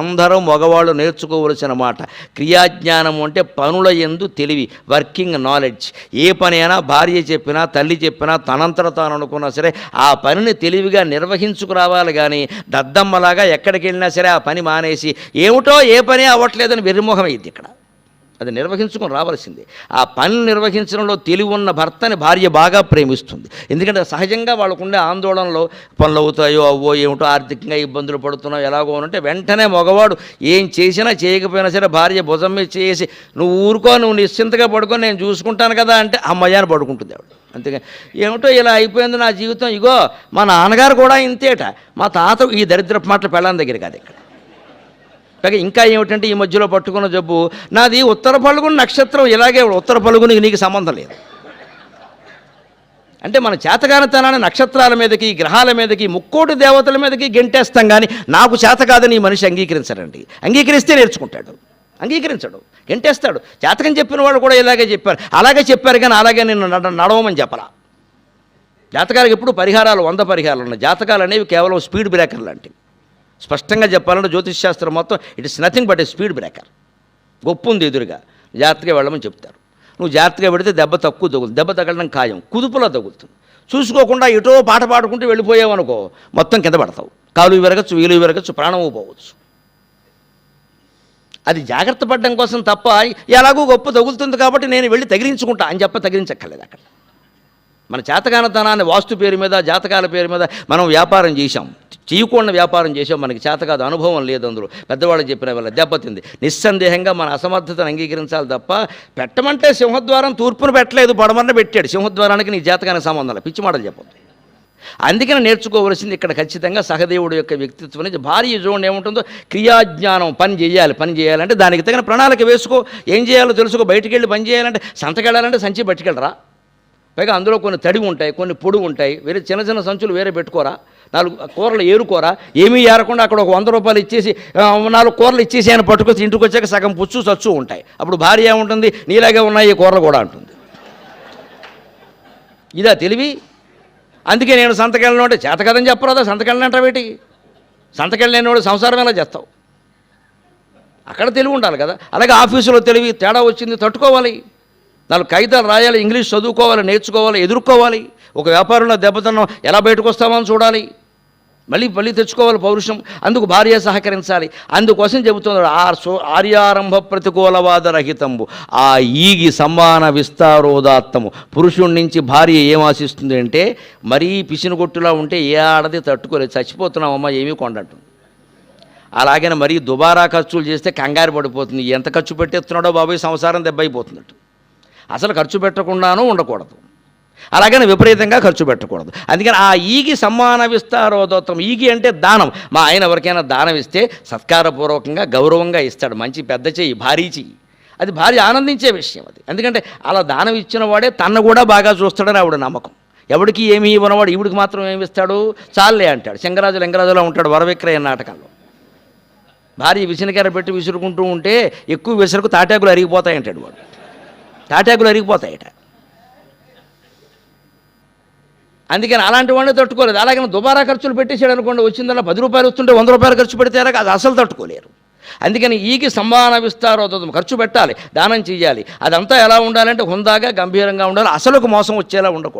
అందరూ మగవాళ్ళు నేర్చుకోవలసిన మాట. క్రియాజ్ఞానం అంటే పనుల ఎందు తెలివి వర్కింగ్ నాలెడ్జ్. ఏ పని అయినా భార్య చెప్పినా తల్లి చెప్పినా తనంతట తాను అనుకున్నా సరే ఆ పనిని తెలివిగా నిర్వహించుకురావాలి కానీ దద్దమ్మలాగా ఎక్కడికి వెళ్ళినా సరే ఆ పని మానేసి ఏమిటో ఏ పని అవ్వట్లేదని వెర్రిమొహం అయింది ఇక్కడ. అది నిర్వహించుకొని రావాల్సిందే. ఆ పని నిర్వహించడంలో తెలివి ఉన్న భర్తని భార్య బాగా ప్రేమిస్తుంది. ఎందుకంటే సహజంగా వాళ్ళకుండే ఆందోళనలో పనులు అవుతాయో అవ్వో ఏమిటో ఆర్థికంగా ఇబ్బందులు పడుతున్నావు ఎలాగో ఉంటే అంటే వెంటనే మగవాడు ఏం చేసినా చేయకపోయినా సరే భార్య భుజం మీద చేసి నువ్వు ఊరుకో నువ్వు నిశ్చింతగా పడుకొని నేను చూసుకుంటాను కదా అంటే అమ్మయ్యాన్ని పడుకుంటుంది ఆవిడ. అంతేగా. ఏమిటో ఇలా అయిపోయింది నా జీవితం ఇగో మా నాన్నగారు కూడా ఇంతేట. మా తాత ఈ దరిద్రపు మాటలు పెళ్ళాని దగ్గర కాదు ఇక్కడ. కాక ఇంకా ఏమిటంటే ఈ మధ్యలో పట్టుకున్న జబ్బు. నాది ఉత్తర పలుగుని నక్షత్రం ఇలాగే ఉత్తర పలుగునికి నీకు సంబంధం లేదు. అంటే మన చేతగానితనాన్ని నక్షత్రాల మీదకి గ్రహాల మీదకి ముక్కోటి దేవతల మీదకి గెంటేస్తాం కానీ నాకు చేత కాదని ఈ మనిషి అంగీకరించడండి అంగీకరిస్తే నేర్చుకుంటాడు. అంగీకరించడు. గెంటేస్తాడు. జాతకం చెప్పిన వాళ్ళు కూడా ఇలాగే చెప్పారు. అలాగే చెప్పారు కానీ అలాగే నేను నడ నడవమని చెప్పరా జాతకాలకు ఎప్పుడు పరిహారాలు వంద పరిహారాలు ఉన్నాయి. జాతకాలు అనేవి కేవలం స్పీడ్ బ్రేకర్ లాంటివి స్పష్టంగా చెప్పాలంటే జ్యోతిష్శాస్త్రం మొత్తం it is nothing but a speed breaker. గొప్ప ఉంది ఎదురుగా. జాగ్రత్తగా వెళ్ళమని చెప్తారు. నువ్వు జాగ్రత్తగా పెడితే దెబ్బ తక్కువ తగులుతుంది దెబ్బ తగలడం ఖాయం. కుదుపులో తగులుతుంది. చూసుకోకుండా ఎటో పాట పాడుకుంటూ వెళ్ళిపోయావు అనుకో మొత్తం కింద పడతావు. కాలు విరగచ్చు వీలు విరగచ్చు ప్రాణము పోవచ్చు. అది జాగ్రత్త పడడం కోసం తప్ప ఎలాగో గొప్ప తగులుతుంది కాబట్టి నేను వెళ్ళి తగిలించుకుంటా అని చెప్ప తగిలించక్కర్లేదు అక్కడ. మన చేతకానతనాన్ని వాస్తు పేరు మీద జాతకాల పేరు మీద మనం వ్యాపారం చేశాం. చేయకుండా వ్యాపారం చేసాం మనకి చేతకాదు అనుభవం లేదు అందులో. పెద్దవాళ్ళు చెప్పిన వాళ్ళ దెబ్బతింది నిస్సందేహంగా మన అసమర్థతను అంగీకరించాలి తప్ప పెట్టమంటే సింహద్వారం తూర్పును పెట్టలేదు పడమన్న పెట్టాడు. సింహద్వారానికి నీ జాతకానికి సంబంధం లేదు. పిచ్చి మాటలు చెప్పొద్దు. అందుకని నేర్చుకోవలసింది ఇక్కడ ఖచ్చితంగా సహదేవుడు యొక్క వ్యక్తిత్వం నుంచి భార్య చూడండి ఏముంటుందో క్రియాజ్ఞానం పని చేయాలి పని చేయాలంటే దానికి తగిన ప్రణాళిక వేసుకో. ఏం చేయాలో తెలుసుకో. బయటికి వెళ్ళి పని చేయాలంటే సంతకెళ్ళాలంటే సంచి పట్టుకెళ్ళరా. పైగా అందులో కొన్ని తడి ఉంటాయి కొన్ని పొడి ఉంటాయి. వేరే చిన్న చిన్న సంచులు వేరే పెట్టుకోరా. నాలుగు కూరలు ఏరుకోరా. ఏమీ ఏరకుండా అక్కడ ఒక వంద రూపాయలు ఇచ్చేసి నాలుగు కూరలు ఇచ్చేసి ఆయన పట్టుకొచ్చి ఇంటికి వచ్చాక సగం పుచ్చు సచ్చు ఉంటాయి. అప్పుడు భార్య ఏముంటుంది? నీలాగే ఉన్నాయి ఈ కూరలు కూడా అంటుంది. ఇదా తెలివి? అందుకే నేను సంతకెళ్ళను అంటే చేతకదని చెప్పరాదా సంతకెళ్ళను అంటావేటి సంతకెళ్ళలేనివాడు సంసారం ఎలా చేస్తావు? అక్కడ తెలివి ఉండాలి కదా. అలాగే ఆఫీసులో తెలివి తేడా వచ్చింది తట్టుకోవాలి. నాలుగు కాగితాలు రాయాలి ఇంగ్లీష్ చదువుకోవాలి నేర్చుకోవాలి ఎదుర్కోవాలి. ఒక వ్యాపారంలో దెబ్బతనం ఎలా బయటకు వస్తామని చూడాలి. మళ్ళీ మళ్ళీ తెచ్చుకోవాలి పౌరుషం అందుకు భార్య సహకరించాలి. అందుకోసం చెబుతున్నారు ఆ సో ఆర్యారంభ ప్రతికూలవాద రహితంబు ఆ ఈగి సమాన విస్తారోదాత్తము. పురుషుడి నుంచి భార్య ఏం ఆశిస్తుంది అంటే మరీ పిసినగొట్టులా ఉంటే ఏ ఆడది తట్టుకోలేదు చచ్చిపోతున్నామమ్మా ఏమీ కొండంటుంది అలాగని మరీ దుబారా ఖర్చులు చేస్తే కంగారు పడిపోతుంది. ఎంత ఖర్చు పెట్టేస్తున్నాడో బాబాయ్ సంసారం దెబ్బైపోతున్నట్టు. అసలు ఖర్చు పెట్టకుండానూ ఉండకూడదు. అలాగని విపరీతంగా ఖర్చు పెట్టకూడదు. అందుకని ఆ ఈగి సమ్మాన విస్తారోదోత్తం. ఈగి అంటే దానం. మా ఆయన ఎవరికైనా దానం ఇస్తే సత్కారపూర్వకంగా గౌరవంగా ఇస్తాడు. మంచి పెద్ద చెయ్యి భారీ చెయ్యి. అది భారీ ఆనందించే విషయం అది. ఎందుకంటే అలా దానం ఇచ్చిన వాడే తన్ను కూడా బాగా చూస్తాడని ఆవిడ నమ్మకం. ఎవడికి ఏమీ ఇవ్వనవాడు ఈవిడికి మాత్రం ఏమి ఇస్తాడు? చాలే అంటాడు. శంకరాజు లింగరాజులో ఉంటాడు వరవిక్రయ నాటకంలో భార్య విసినకర పెట్టి విసురుకుంటూ ఉంటే ఎక్కువ విసురుకు తాటాకులు అరిగిపోతాయంటాడు వాడు. తాటాకులు అరిగిపోతాయట. అందుకని అలాంటి వాడిని తట్టుకోలేదు. అలాగే దుబారా ఖర్చులు పెట్టేసాడు అనుకోండి వచ్చిందల్లా పది రూపాయలు వస్తుంటే వంద రూపాయలు ఖర్చు పెడితే అది అసలు తట్టుకోలేరు. అందుకని ఈకి సంభావన విస్తారోదం ఖర్చు పెట్టాలి దానం చేయాలి అదంతా ఎలా ఉండాలంటే హుందాగా గంభీరంగా ఉండాలి. అసలుకు మోసం వచ్చేలా ఉండకూడదు.